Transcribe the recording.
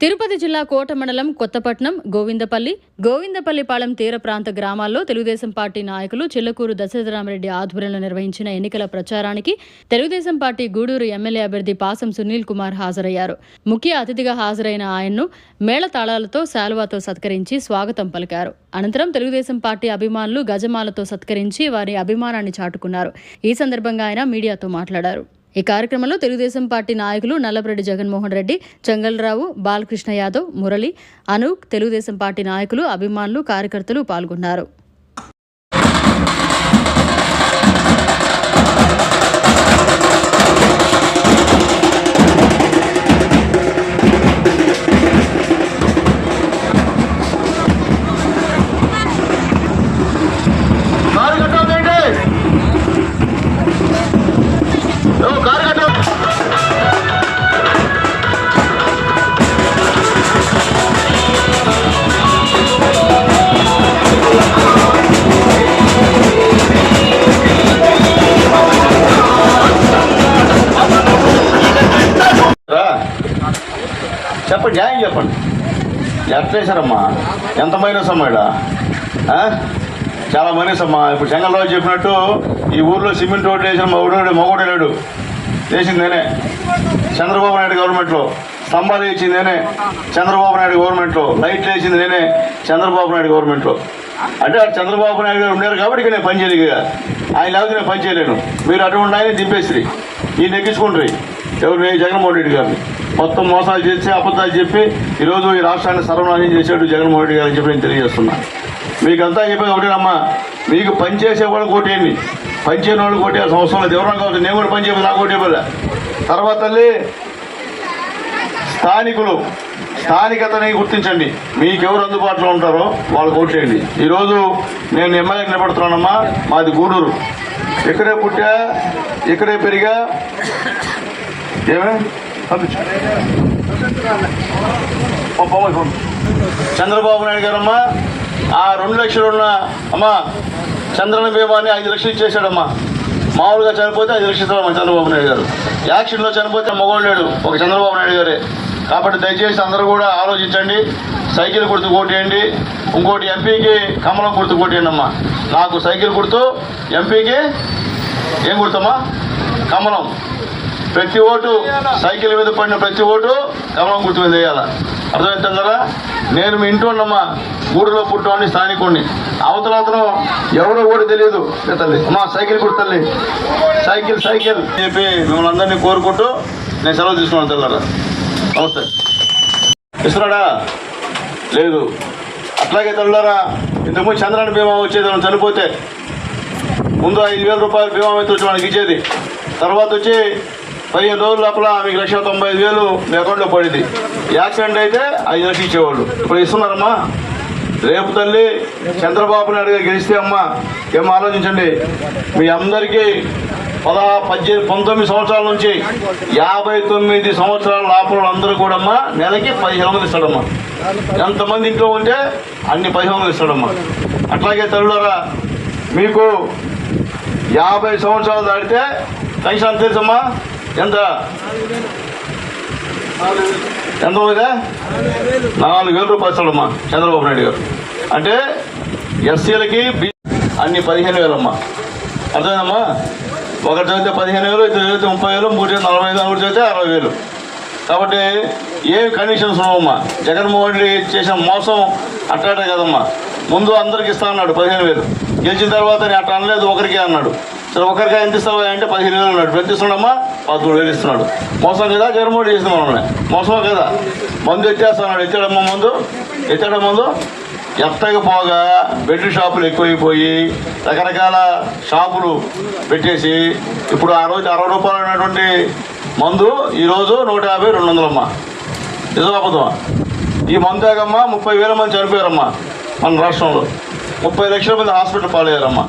తిరుపతి జిల్లా కోట మండలం కొత్తపట్నం గోవిందపల్లి గోవిందపల్లిపాలెం తీర ప్రాంత గ్రామాల్లో తెలుగుదేశం పార్టీ నాయకులు చిల్లకూరు దశరథరామరెడ్డి ఆధ్వర్యంలో నిర్వహించిన ఎన్నికల ప్రచారానికి తెలుగుదేశం పార్టీ గూడూరు ఎమ్మెల్యే అభ్యర్థి పాసం సునీల్ కుమార్ హాజరయ్యారు. ముఖ్య అతిథిగా హాజరైన ఆయన్ను మేళతాళాలతో శాలువాతో సత్కరించి స్వాగతం పలికారు. అనంతరం తెలుగుదేశం పార్టీ అభిమానులు గజమాలతో సత్కరించి వారి అభిమానాన్ని చాటుకున్నారు. ఈ సందర్భంగా ఆయన మీడియాతో మాట్లాడారు. ఈ కార్యక్రమంలో తెలుగుదేశం పార్టీ నాయకులు నల్లపరెడ్డి జగన్మోహన్ రెడ్డి చెంగల్రావు బాలకృష్ణ యాదవ్ మురళి అనూక్ తెలుగుదేశం పార్టీ నాయకులు అభిమానులు కార్యకర్తలు పాల్గొన్నారు. చెప్పండి న్యాయం చెప్పండి. ఎట్లేసారమ్మా ఎంత మైనస్ అమ్మా ఈడ? ఆ? చాలా మైనస్ అమ్మా ఇప్పుడు చెంగల్రావు చెప్పినట్టు ఈ ఊర్లో సిమెంట్ రోడ్డు వేసిన మగుడు మగుడు లేడు. వేసింది చంద్రబాబు నాయుడు గవర్నమెంట్లో స్తంభాలు వేసింది నేనే చంద్రబాబు నాయుడు గవర్నమెంట్లో లైట్లు వేసింది నేనే చంద్రబాబు నాయుడు గవర్నమెంట్లో. అంటే అటు చంద్రబాబు నాయుడు గారు ఉన్నారు కాబట్టి నేను పని చేయలేదు ఆయన లేకపోతే నేను పని చేయలేను. మీరు అటువంటి ఆయన దింపేసి ఈ నెగ్గించుకుంటారు ఎవరు? నేను జగన్మోహన్ రెడ్డి గారిని. మొత్తం మోసాలు చేసి అబద్ధాలు చెప్పి ఈరోజు ఈ రాష్ట్రాన్ని సర్వనాశనం చేశాడు జగన్మోహన్ రెడ్డి గారు అని చెప్పి నేను తెలియజేస్తున్నా. మీకంతా చెప్పేది ఒకటేనమ్మా మీకు పని చేసే వాళ్ళు కోటేయండి. పని చేయని వాళ్ళు కోటేయాల్సిన సంవత్సరం లేదు. ఎవరైనా కావచ్చు నేను కూడా పని చేయలేదు నాకు కోటేయలే తర్వాత స్థానికులు స్థానికతని గుర్తించండి. మీకెవరు అందుబాటులో ఉంటారో వాళ్ళు ఓట్లేయండి ఈరోజు నేను ఎమ్మెల్యే నిలబడుతున్నానమ్మా మాది గూడూరు. ఇక్కడే పుట్టా ఇక్కడే పెరిగా ఏమే? చంద్రబాబు నాయుడు గారమ్మా ఆ రెండు లక్షలు ఉన్న అమ్మా చంద్రన బీమాని ఐదు లక్షలు ఇచ్చేసాడమ్మా మామూలుగా చనిపోతే ఐదు లక్షలు ఇస్తాడమ్మా చంద్రబాబు నాయుడు గారు. యాక్షన్లో చనిపోతే మగవాడు లేడు ఒక చంద్రబాబు నాయుడు గారే. కాబట్టి దయచేసి అందరూ కూడా ఆలోచించండి సైకిల్ గుర్తు కొట్టేయండి ఇంకోటి ఎంపీకి కమలం గుర్తు కొట్టేయండి అమ్మా. నాకు సైకిల్ గుర్తు ఎంపీకి ఏం గుర్తమ్మా కమలం. ప్రతి ఓటు సైకిల్ మీద పడిన ప్రతి ఓటు కమలం గుర్తు మీద వేయాల అర్థమవుతుందరా నేను మీ ఇంటి ఉన్నమ్మా గూడులో పుట్టవాడిని స్థానికుడిని అవతల అతను ఎవరో కూడా తెలియదు. తల్లి? అమ్మా సైకిల్ గుర్తు సైకిల్ సైకిల్. చెప్పి మిమ్మల్ని అందరినీ కోరుకుంటూ నేను సెలవు తీసుకున్నాను తెల్లరా. నమస్తే. ఇస్తున్నాడా లేదు. అట్లాగే తెల్లరా ఇంతకుముందు చంద్రాన్ని బీమా వచ్చేది మనం చనిపోతే ముందు ఐదు వేల రూపాయలు బీమా అయితే వచ్చి మనకి ఇచ్చేది. తర్వాత వచ్చి పదిహేను రోజుల లోపల మీకు లక్ష తొంభై ఐదు వేలు మీ అకౌంట్లో పడింది. యాక్సిడెంట్ అయితే ఐదు లక్షలు ఇచ్చేవాళ్ళు. ఇప్పుడు ఇస్తున్నారమ్మా. రేపు తల్లి చంద్రబాబు నాయుడు గారు గెలిస్తే అమ్మా ఏమో ఆలోచించండి. మీ అందరికీ పదహా పద్దెనిమిది పంతొమ్మిది సంవత్సరాల నుంచి యాభై తొమ్మిది సంవత్సరాల లోపల అందరూ కూడా అమ్మా నెలకి పదిహేను వందలు ఇస్తాడమ్మా. ఎంతమంది ఇంట్లో ఉంటే అన్ని పదిహేను వందలు ఇస్తాడమ్మా. అట్లాగే తల్లులారా మీకు యాభై సంవత్సరాలు దాటితే పెన్షన్ తెలుసమ్మా? ఎంత? ఎంత ఉందా నాలుగు వేల రూపాయలు ఇస్తాడమ్మా చంద్రబాబు నాయుడు గారు. అంటే ఎస్సీలకి బి అన్ని పదిహేను వేలమ్మా. అర్థమైందమ్మా? ఒకటి చదివితే పదిహేను వేలు ఇద్దరు చదివితే ముప్పై వేలు మూడు చదివితే నలభై వేలు నలుగురు చదివితే అరవై వేలు. కాబట్టి ఏం కండిషన్స్ ఉన్నావమ్మా జగన్మోహన్ రెడ్డి చేసిన మోసం అట్టాడే కదమ్మా. ముందు అందరికి ఇస్తా అన్నాడు పదిహేను వేలు. గెలిచిన తర్వాత నేను అట్లా అనలేదు ఒకరికే అన్నాడు. సరే ఒకరికి ఎంత ఇస్తావా అంటే పదిహేను వేలు అన్నాడు. ఎంత ఇస్తున్నాడమ్మా? పదమూడు వేలు ఇస్తున్నాడు. మోసం కదా? జగన్మోహన్ రెడ్డి చేసిన మనల్ని. మోసమా కదా? మందు ఎత్తేస్తున్నాడు. ఎత్తాడమ్మా మందు? ఎత్తాడ మందు? ఎత్తకపోగా బెడ్ షాపులు ఎక్కువైపోయి రకరకాల షాపులు పెట్టేసి ఇప్పుడు ఆ రోజు అరవై రూపాయలు ఉన్నటువంటి మందు ఈరోజు నూట యాభై రెండు వందలమ్మా. నిజం ఈ మందు తాగమ్మా ముప్పై వేల మంది చనిపోయారమ్మా మన రాష్ట్రంలో. ముప్పై లక్షల మంది హాస్పిటల్ పాలయ్యారమ్మా.